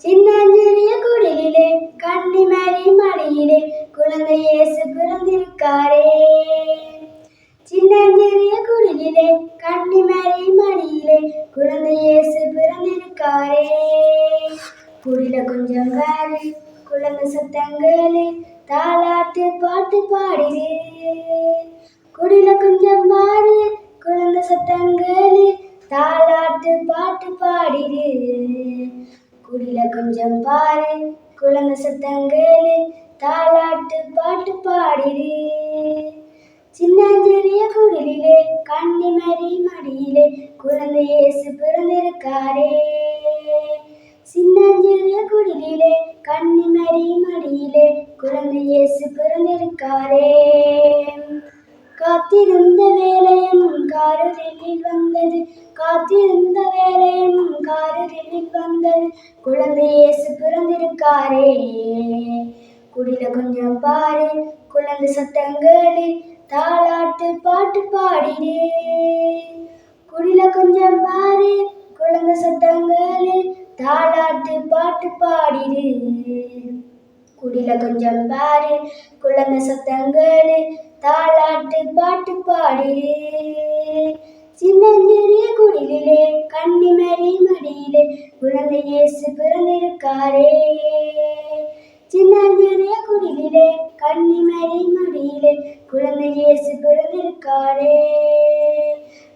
சின்னஞ்சிறிய குடிலிலே கன்னிமரி மடியிலே குழந்தை இயேசு பிறந்திருக்காரே. சின்னஞ்சிறிய குடிலிலே கன்னிமரி மடியிலே குழந்தை இயேசு பிறந்திருக்காரே. குடில கொஞ்சம் வேறு குழந்தை சத்தங்களே தாளாட்டு பாட்டு பாடிடு குடில கொஞ்சம் மாறு குழந்தை சத்தங்களே தாளாட்டு பாட்டு பாடிடு குடில கொஞ்சம் பாரு குழந்தை சத்தங்களே தாலாட்டு பாட்டு பாடிடு சின்னஞ்சிறிய குடிலே கண்ணி மறி மடியிலே குழந்தை இயேசு பிறந்திருக்காரே. சின்னஞ்சிறிய குடிலே கண்ணி மறி மடியிலே குழந்தை இயேசு பிறந்திருக்காரே. காத்திருந்த வேலையும் காரில் வந்தது. காத்திருந்த வேலையும் காரில் வந்தது. குழந்தை இயேசு பிறந்திருக்காரே. குடில கொஞ்சம் பாரு குழந்தை சத்தங்களே தாளாட்டு பாட்டு பாடிடு. குடில கொஞ்சம் பாரு குழந்தை சத்தங்களே தாளாட்டு பாட்டு பாடிடு. குடில கொஞ்சம் பாரு குழந்தை சத்தங்களே தாளாட்டு பாட்டு பாடிடு சின்னஞ்சிறிய குடிலிலே கன்னிமரி மடியிலே குழந்தை இயேசு பிறந்திருக்காரே. சின்னஞ்சிறிய குடிலிலே கன்னிமரி மடியிலே குழந்தை இயேசு பிறந்திருக்காரே.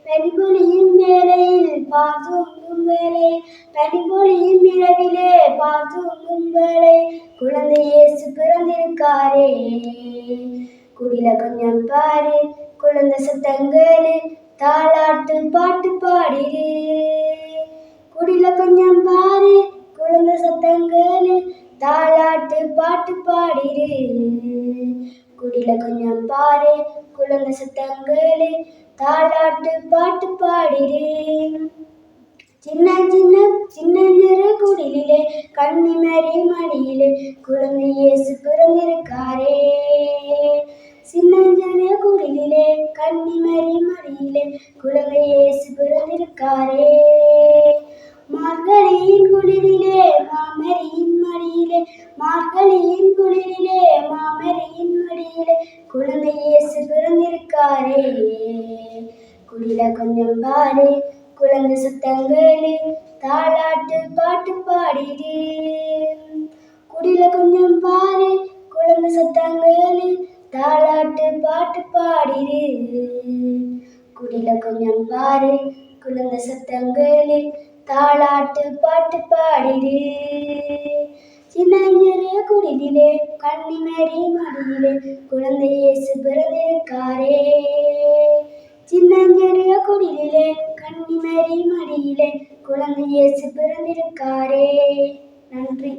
பனிபொழியின் மேலையில் பார்த்தூங்கும் வேலை பனிபொழியின் இரவிலே பார்த்தூங்கும் வேலை. பிறந்திருக்காரே. குடில கொஞ்சம் பாரு குழந்தை சத்தங்களே தாளாட்டு பாட்டு பாடிடு. குடில கொஞ்சம் பாரு குழந்தை சத்தங்களே தாளாட்டு பாட்டு பாடிடு. குடில கொஞ்சம் பாரு குழந்தை சத்தங்களே தாளாட்டு பாட்டு பாடிடு. சின்ன சின்ன சின்னஞ்சிறு குடிலிலே கன்னிமரி மடியிலே குழந்தை இயேசு பிறந்திருக்காரே. சின்னஞ்சிறிய குடிலிலே கன்னிமரி மடியிலே குழந்தை இயேசு பிறந்திருக்காரே. மார்கழியின் குளிரிலே மாமரியின் மடியிலே மார்கழியின் குளிரிலே மாமரியின் மடியிலே குழந்தை இயேசு பிறந்திருக்காரே. குடில கொஞ்சம் பாரு குழந்தை சத்தங்களே தாளாட்டு பாட்டு பாடிடு குடில கொஞ்சம் பாரு குழந்தை சத்தங்களே தாளாட்டு பாட்டு பாடிடு குடில கொஞ்சம் பாரு குழந்தை சத்தங்களே தாளாட்டு பாட்டு பாடிடு சின்னஞ்சிறிய குடிலிலே கன்னிமரி மடியிலே குழந்தை இயேசு பிறந்திருக்காரே. சின்னஞ்சிறிய குடிலே கன்னிமரி இயேசு பிறந்திருக்காரே. நன்றி.